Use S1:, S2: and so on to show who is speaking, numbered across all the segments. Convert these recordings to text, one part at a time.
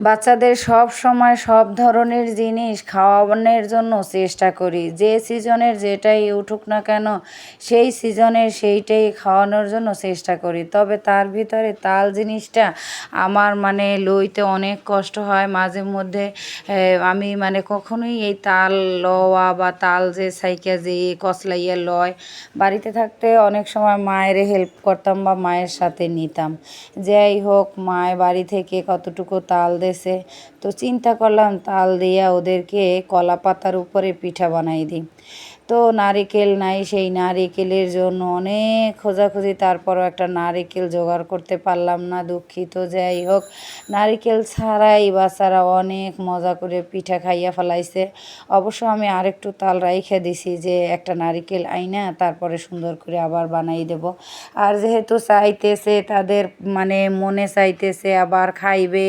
S1: বাচ্চাদের সব সময় সব ধরনের জিনিস খাওয়ানোর জন্য চেষ্টা করি। যে সিজনের যেটাই উঠুক না কেন, সেই সিজনের সেইটাই খাওয়ানোর জন্য চেষ্টা করি। তবে তার ভিতরে তাল জিনিসটা আমার মানে লইতে অনেক কষ্ট হয়। মাঝে মধ্যে আমি মানে কখনোই এই তাল লওয়া বা তাল যে সাইকা যে কসলাইয়া লয়, বাড়িতে থাকতে অনেক সময় মায়ের হেল্প করতাম বা মায়ের সাথে নিতাম। যাই হোক, মায়ের বাড়ি থেকে কতটুকু তাল দেছে তো চিন্তা করলাম তাল দিয়া ওদেরকে কলা পাতার উপরে পিঠা বানাই দিই। তো নারিকেল নাই, সেই নারিকেলের জন্য অনেক খোঁজাখুঁজি। তারপরও একটা নারিকেল জোগাড় করতে পারলাম না, দুঃখিত, যাই হোক। নারিকেল ছাড়াই বাচ্চারা অনেক মজা করে পিঠা খাইয়া ফেলাইছে। অবশ্য আমি আরেকটু তাল রাইখে দিছি যে একটা নারিকেল আইনা, তারপরে সুন্দর করে আবার বানাই দেব। আর যেহেতু চাইতেছে, তাদের মানে মনে চাইতেছে, আবার খাইবে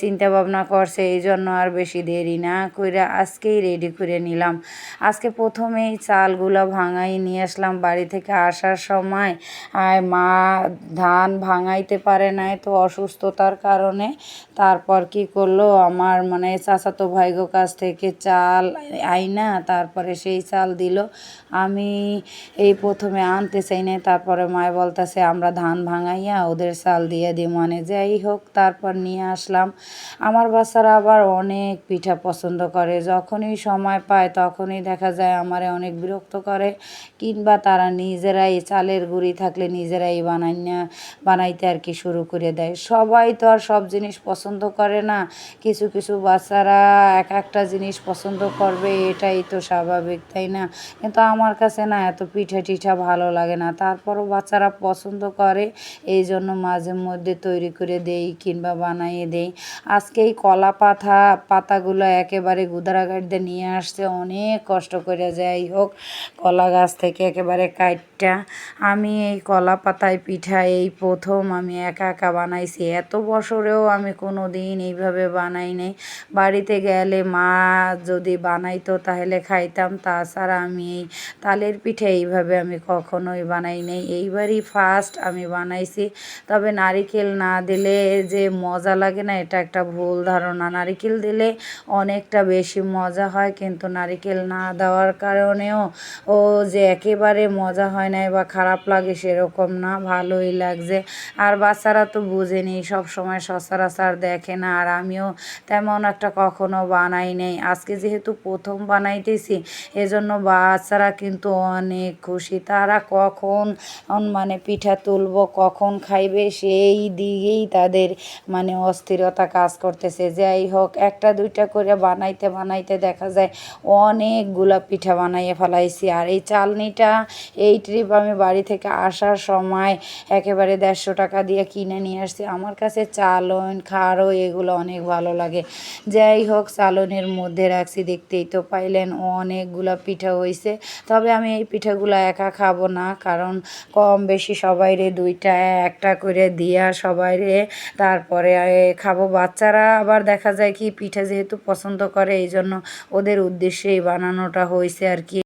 S1: চিন্তা ভাবনা করছে এই জন্য আর বেশি দেরি না করে আজকেই রেডি করে নিলাম। আজকে প্রথমে এই চালগুলো ভাঙাই নিয়ে আসলাম বাড়ি থেকে আসার সময়। মা ধান ভাঙাইতে পারে নাই তো অসুস্থতার কারণে। তারপর কি করল? আমার মানে চাচাতো ভাইগো কাছ থেকে চাল আইনা, তারপরে সেই চাল দিল। আমি এই প্রথমে আনতে চাই না তারপরে মায় বলতেছে, আমরা ধান ভাঙাইয়া ওদের চাল দিয়ে দিই মানে যাই হোক, তারপর নিয়ে আসলাম। আমার বাচ্চারা আবার অনেক পিঠা পছন্দ করে। যখনই সময় পায় তখনই দেখা যায় আমার অনেক বিরক্ত করে, কিংবা তারা নিজেরাই চালের গুঁড়ি থাকলে নিজেরাই বানাই না বানাইতে আর কি শুরু করে দেয়। সবাই তো আর সব জিনিস পছন্দ করে না। কিছু কিছু বাচ্চারা এক একটা জিনিস পছন্দ করবে, এটাই তো স্বাভাবিক, তাই না? কিন্তু আমার কাছে না এত পিঠা টিঠা ভালো লাগে না। তারপরও বাচ্চারা পছন্দ করে, এই জন্য মাঝে মধ্যে তৈরি করে দেই কিংবা বানাইয়ে দেই। আজকে এই কলা পাতা পাতাগুলো একেবারে গুদারাগাড়িতে নিয়ে আসছে অনেক কষ্ট করে যায়। যাই হোক, কলা গাছ থেকে একেবারে কাইটটা আমি এই কলা পাতায় পিঠা এই প্রথম আমি একা একা বানাইছি। এত বছরেও আমি কোনো দিন এইভাবে বানাই নাই। বাড়িতে গেলে মা যদি বানাইতো তাহলে খাইতাম, তাছাড়া আমি এই তালের পিঠে এইভাবে আমি কখনোই বানাই নাই। এইবারই ফার্স্ট আমি বানাইছি। তবে নারিকেল না দিলে যে মজা লাগে না, এটা একটা ভুল ধারণা। নারিকেল দিলে অনেকটা বেশি মজা হয়, কিন্তু নারিকেল না দেওয়ার কারণে কারণেও ও যে একেবারে মজা হয় নাই বা খারাপ লাগে সেরকম না, ভালোই লাগছে। আর বাচ্চারা তো বুঝেনি, সব সময় সচরাচর দেখে না। আর আমিও তেমন একটা কখনো বানাই নেই। আজকে যেহেতু প্রথম বানাইতেছি, এজন্য বাচ্চারা কিন্তু অনেক খুশি। তারা কখন মানে পিঠা তুলব, কখন খাইবে, সেই দিকেই তাদের মানে অস্থিরতা কাজ করতেছে। যাই হোক, একটা দুইটা করে বানাইতে বানাইতে দেখা যায় অনেকগুলা পিঠা বানাই বানাইয়ে ফেলাইছি। আর এই চালনিটা, এই ট্রিপ আমি বাড়ি থেকে আসার সময় একেবারে দেড়শো টাকা দিয়ে কিনে নিয়ে আসছি। আমার কাছে চালন খাড়ো এগুলো অনেক ভালো লাগে। যাই হোক, চালনের মধ্যে রাখছি, দেখতেই তো পাইলেন অনেকগুলো পিঠা হয়েছে তবে আমি এই পিঠাগুলো একা খাব না, কারণ কম বেশি সবাইরে দুইটা, একটা করে দিয়া সবাইরে তারপরে খাব। বাচ্চারা আবার দেখা যায় কি পিঠা যেহেতু পছন্দ করে এই জন্য ওদের উদ্দেশ্যেই বানানোটা হয়েছে আর